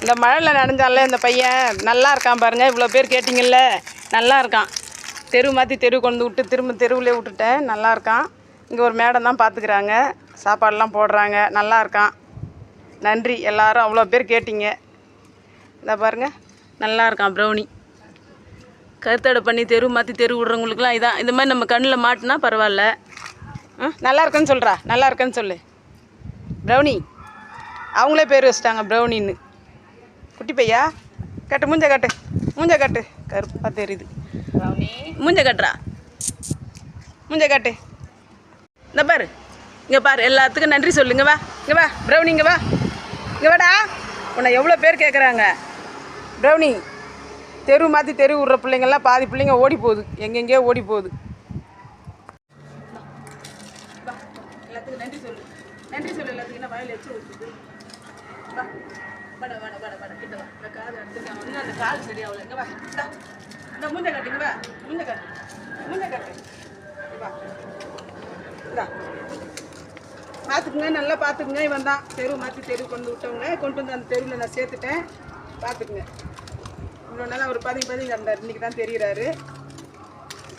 இந்த மழையில் நனைஞ்சான்ல இந்த பையன் நல்லா இருக்கான் பாருங்கள் இவ்வளோ பேர் கேட்டிங்கல்ல நல்லா இருக்கான். தெரு மாற்றி தெரு கொண்டு விட்டு திரும்ப தெருவிலே விட்டுட்டேன். நல்லா இருக்கான். இங்கே ஒரு மேடம் தான் பார்த்துக்கிறாங்க சாப்பாடெலாம் போடுறாங்க. நல்லா இருக்கான். நன்றி. எல்லாரும் அவ்வளோ பேர் கேட்டிங்க. இந்த பாருங்க. நல்லா இருக்கான் ப்ரௌனி. கருத்தடை பண்ணி தெரு மாற்றி தெரு விடுறவங்களுக்குலாம் இதான் இந்த மாதிரி நம்ம கண்ணில் மாட்டினா பரவாயில்ல. நல்லா இருக்குன்னு சொல்கிறா நல்லா இருக்கேன்னு சொல்லு. ப்ரௌனி. அவங்களே பேர் வச்சிட்டாங்க ப்ரௌனின்னு. குட்டி பையா கட்டு மூஞ்ச கட்டு மூஞ்ச கட்டு. கருப்பாக தெரியுது. மூஞ்ச கட்டுறா. மூஞ்ச கட்டு. இந்த பாரு. இங்கே பாரு எல்லாத்துக்கும் நன்றி சொல்லுங்க வா இங்கே வா ப்ரௌனி இங்கே வா. இங்கே வாடா. உன்னை எவ்வளோ பேர் கேட்குறாங்க ப்ரௌனி தெரு மாற்றி தெரு விட்ற பிள்ளைங்கள்லாம் பாதி பிள்ளைங்க ஓடி போகுது. எங்கெங்கேயோ ஓடி போகுது. எல்லாத்துக்கும் நன்றி சொல்லு. நன்றி சொல்லு எல்லாத்துக்கும். என்ன வாயில் வச்சு ஊற்றுது வா. வட வட வட வட கிட்ட வா. இந்த காது எடுத்துருக்காங்க அந்த கால் சரியாகல. இங்கே வா. இந்த. மூஞ்ச கட்டு வா. கட்டு. கட்டு. வா. இந்தா. பார்த்துக்குங்க. நல்லா பார்த்துக்குங்க. இவன் தான். தெரு மாற்றி தெரு கொண்டு விட்டவங்க. கொண்டு வந்து அந்த தெருவில் நான் சேர்த்துட்டேன். பார்த்துக்குங்க. இவ்வளோ நாள் அவர் பதவி பதவி இருந்தார். இன்றைக்கி தான் தெரிகிறாரு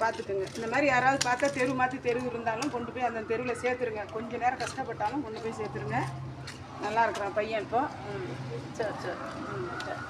பார்த்துக்குங்க. இந்த மாதிரி யாராவது பார்த்தா தெரு மாற்றி தெரு இருந்தாலும் கொண்டு போய் அந்த தெருவில் சேர்த்துருங்க. கொஞ்ச நேரம் கஷ்டப்பட்டாலும் கொண்டு போய் சேர்த்துருங்க. நல்லா இருக்கிறான் பையன் இப்போ. ம். சரி சரி. ம் சரி.